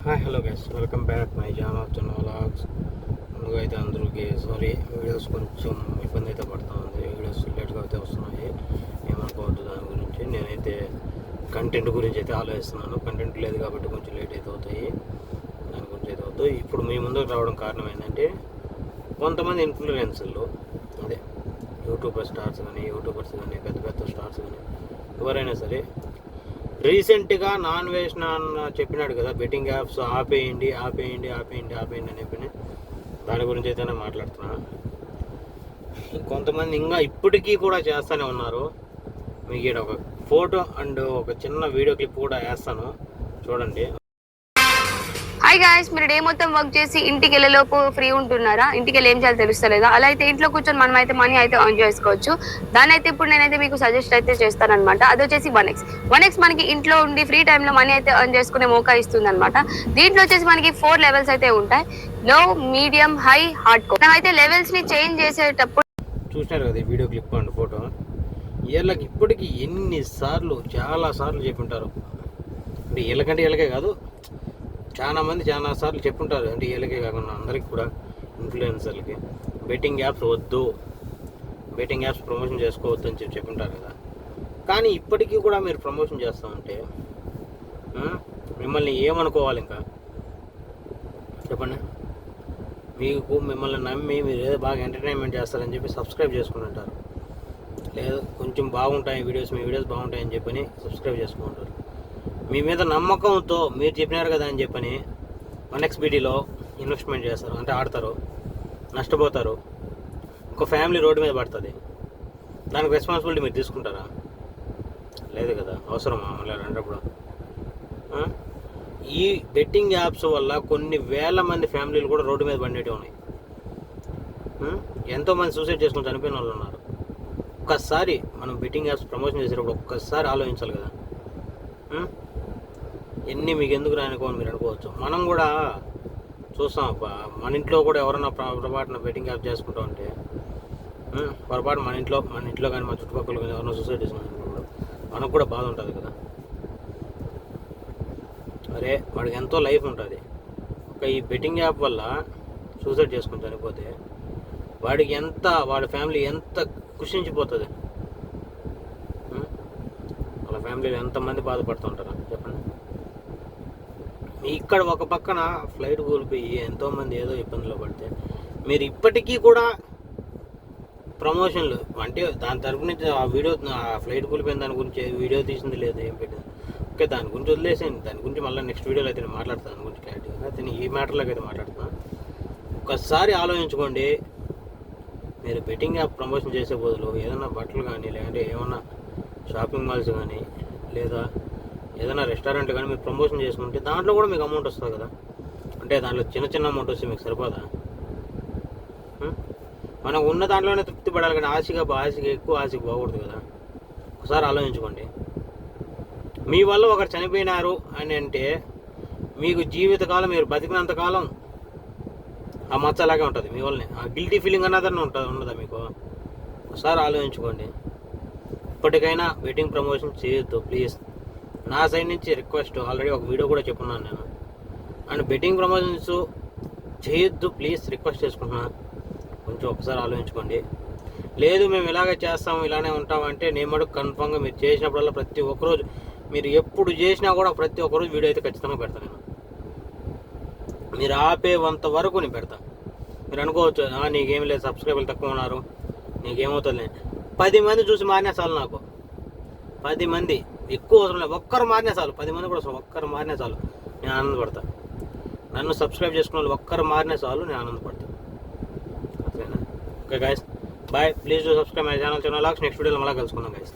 Hi hello guys welcome back my channel చిన్న vlogs ముందుగా అయితే అందరికి సారీ వీడియోస్ కొంచెం ఇబ్బంది అయితే పడుతూ ఉంది వీడియోస్ లేట్గా అయితే వస్తున్నాయి. ఏమనుకోవద్దు దాని గురించి. నేనైతే కంటెంట్ గురించి అయితే ఆలోచిస్తున్నాను. కంటెంట్ లేదు కాబట్టి కొంచెం లేట్ అయితే అవుతాయి. దాని గురించి అయితే అవుతాయి ఇప్పుడు మీ ముందుకు రావడం కారణం ఏంటంటే కొంతమంది ఇన్ఫ్లుయెన్సర్లు అదే యూట్యూబర్ స్టార్స్ కానీ యూట్యూబర్స్ కానీ పెద్ద పెద్ద స్టార్స్ కానీ ఎవరైనా సరే రీసెంట్గా నాన్ వేజ్ నాన్న చెప్పినాడు కదా బెట్టింగ్ యాప్స్ ఆపేయండి ఆపేయండి ఆపేయండి ఆపేయండి అని చెప్పి దాని గురించి అయితేనే మాట్లాడుతున్నా. కొంతమంది ఇంకా ఇప్పటికీ కూడా చేస్తూనే ఉన్నారు. మీకు ఇక్కడ ఒక ఫోటో అండ్ ఒక చిన్న వీడియో క్లిప్ కూడా వేస్తాను. చూడండి. హై గాయస్ మీరు డే మొత్తం వర్క్ చేసి ఇంటికి వెళ్ళేలోపు ఫ్రీ ఉంటున్నారా? ఇంటికి వెళ్ళి ఏం చేయాలో తెలుస్తలేదా? అలా అయితే ఇంట్లో కూర్చొని మనం అయితే మనీ అయితే ఎర్న్ చేసుకోవచ్చు. దాని అయితే ఇప్పుడు నేనైతే మీకు సజెస్ట్ అయితే చేస్తాను అనమాట అది వచ్చేసి వన్ ఎక్స్ వన్ ఎక్స్ మనకి ఇంట్లో ఉండి ఫ్రీ టైంలో మనీ అయితే ఎర్న్ చేసుకునే మోకా ఇస్తుంది అనమాట దీంట్లో వచ్చేసి మనకి ఫోర్ లెవెల్స్ అయితే ఉంటాయి. Low medium high hard core అయితే లెవెల్స్ని చేంజ్ చేసేటప్పుడు చూసినారు కదా వీడియో క్లిప్ అండ్ ఫోటో వీళ్ళకి ఇప్పటికీ ఎన్నిసార్లు చాలా సార్లు చెప్పుంటారు అంటే వీళ్ళకంటే వీళ్ళకే కాదు చాలా మంది చాలా సార్లు చెప్పుంటారు. అంటే వీళ్ళకే కాకుండా అందరికి కూడా ఇన్ఫ్లుయెన్సర్లకి బెట్టింగ్ యాప్స్ వద్దు. బెట్టింగ్ యాప్స్ ప్రమోషన్ చేసుకోవద్దు అని చెప్పి చెప్పుంటారు కదా. కానీ ఇప్పటికీ కూడా మీరు ప్రమోషన్ చేస్తూ ఉంటే మిమ్మల్ని ఏమనుకోవాలి ఇంకా? చెప్పండి. మీకు మిమ్మల్ని నమ్మి మీరు ఏదో బాగా ఎంటర్టైన్మెంట్ చేస్తారని చెప్పి సబ్స్క్రైబ్ చేసుకుంటుంటారు. లేదు కొంచెం బాగుంటాయి వీడియోస్ మీ వీడియోస్ బాగుంటాయని చెప్పని సబ్స్క్రైబ్ చేసుకుంటారు మీ మీద నమ్మకంతో మీరు చెప్పినారు కదా అని చెప్పని ఎన్ఎక్స్బిటీలో ఇన్వెస్ట్మెంట్ చేస్తారు. అంటే ఆడతారు. నష్టపోతారు. ఒక ఫ్యామిలీ రోడ్డు మీద పడుతుంది. దానికి రెస్పాన్సిబిలిటీ మీరు తీసుకుంటారా? లేదు కదా. అవసరమా? మళ్ళీ అంటప్పుడు ఈ బెట్టింగ్ యాప్స్ వల్ల కొన్ని వేల మంది ఫ్యామిలీలు కూడా రోడ్డు మీద పండేటి ఉన్నాయి. ఎంతోమంది సూసైడ్ చేసుకుని చనిపోయిన వాళ్ళు ఉన్నారు. ఒక్కసారి మనం బెట్టింగ్ యాప్స్ ప్రమోషన్ చేసేటప్పుడు ఒక్కసారి ఆలోచించాలి కదా. ఎన్ని మీకు ఎందుకు రానుకోని మీరు అనుకోవచ్చు. మనం కూడా చూస్తాం అబ్బా మన ఇంట్లో కూడా ఎవరైనా పొరపాటున బెట్టింగ్ యాప్ చేసుకుంటా ఉంటే పొరపాటు మన ఇంట్లో మన ఇంట్లో కానీ మన చుట్టుపక్కల కానీ ఎవరైనా సొసైటీస్ కూడా మనకు కూడా బాధ ఉంటుంది కదా. అరే వాడికి ఎంతో లైఫ్ ఉంటుంది. ఒక ఈ బెట్టింగ్ యాప్ వల్ల సూసైడ్ చేసుకుని చనిపోతే వాడికి ఎంత వాడి ఫ్యామిలీ ఎంత కుషించిపోతుంది. వాళ్ళ ఫ్యామిలీలో ఎంతమంది బాధపడుతుంటారు చెప్పండి. ఇక్కడ ఒక పక్కన ఫ్లైట్ కూలిపోయి ఎంతోమంది ఏదో ఇబ్బందులు పడితే మీరు ఇప్పటికీ కూడా ప్రమోషన్లు అంటే దాని తరపు నుంచి ఆ వీడియో ఆ ఫ్లైట్ కూలిపోయిన దాని గురించి వీడియో తీసింది లేదు ఏం పెట్టింది. ఓకే దాని గురించి వదిలేసేయండి. దాని గురించి మళ్ళీ నెక్స్ట్ వీడియోలో అయితే మాట్లాడతాను. దాని గురించి క్లారిటీగా అయితే నేను ఈ మ్యాటర్లోకి అయితే మాట్లాడుతున్నాను ఒక్కసారి ఆలోచించుకోండి. మీరు బెట్టింగ్ యాప్ ప్రమోషన్ చేసే బదులు ఏదైనా బట్టలు కానీ లేదంటే ఏమన్నా షాపింగ్ మాల్స్ కానీ లేదా ఏదైనా రెస్టారెంట్ కానీ మీరు ప్రమోషన్ చేసుకుంటే దాంట్లో కూడా మీకు అమౌంట్ వస్తుంది కదా. అంటే దాంట్లో చిన్న చిన్న అమౌంట్ వస్తే మీకు సరిపోదా? మనకు మనం ఉన్న దాంట్లోనే తృప్తి పడాలి కానీ ఆశగా ఆశగా ఎక్కువ ఆశకి పోకూడదు కదా. ఒకసారి ఆలోచించుకోండి. మీ వల్ల ఒకరు చనిపోయినారు అని అంటే మీకు జీవితకాలం మీరు బతికినంతకాలం కాలం ఆ మచ్చలాగే ఉంటుంది మీ వల్లనే. ఆ గిల్టీ ఫీలింగ్ అన్నదన్న ఉంటుంది ఉండదా మీకు? ఒకసారి ఆలోచించుకోండి. ఇప్పటికైనా వెయిటింగ్ ప్రమోషన్ చేయొద్దు ప్లీజ్ నా సైడ్ నుంచి రిక్వెస్ట్ ఆల్రెడీ ఒక వీడియో కూడా చెప్పున్నాను నేను. అండ్ బెట్టింగ్ ప్రమోషన్స్ చేయొద్దు ప్లీజ్ రిక్వెస్ట్ చేసుకుంటున్నాను కొంచెం ఒకసారి ఆలోచించుకోండి. లేదు మేము ఇలాగే చేస్తాము ఇలానే ఉంటామంటే నేను మటుకు కన్ఫామ్గా మీరు చేసినప్పుడల్లా ప్రతి ఒక్కరోజు మీరు ఎప్పుడు చేసినా కూడా ప్రతి ఒక్కరోజు వీడియో అయితే ఖచ్చితంగా పెడతాను నేను. మీరు ఆపేవంత వరకు నేను పెడతా. మీరు అనుకోవచ్చు "ఆ, నీకేం లేదు సబ్స్క్రైబర్లు తక్కువ ఉన్నారు నీకేమవుతుంది పది మంది చూసి మారినా చాలు నాకు. పది మంది ఎక్కువ అవసరం లేదు. ఒక్కరు మారినా చాలు. పది మంది కూడా ఒక్కరు మారినా చాలు. నేను ఆనందపడతా. నన్ను సబ్స్క్రైబ్ చేసుకున్న వాళ్ళు ఒక్కరు మారినా చాలు నేను ఆనందపడతా. ఓకేనా okay guys bye please do subscribe my channel channel next వీడియోలో మళ్ళీ కలుసుకుందాం గాయస్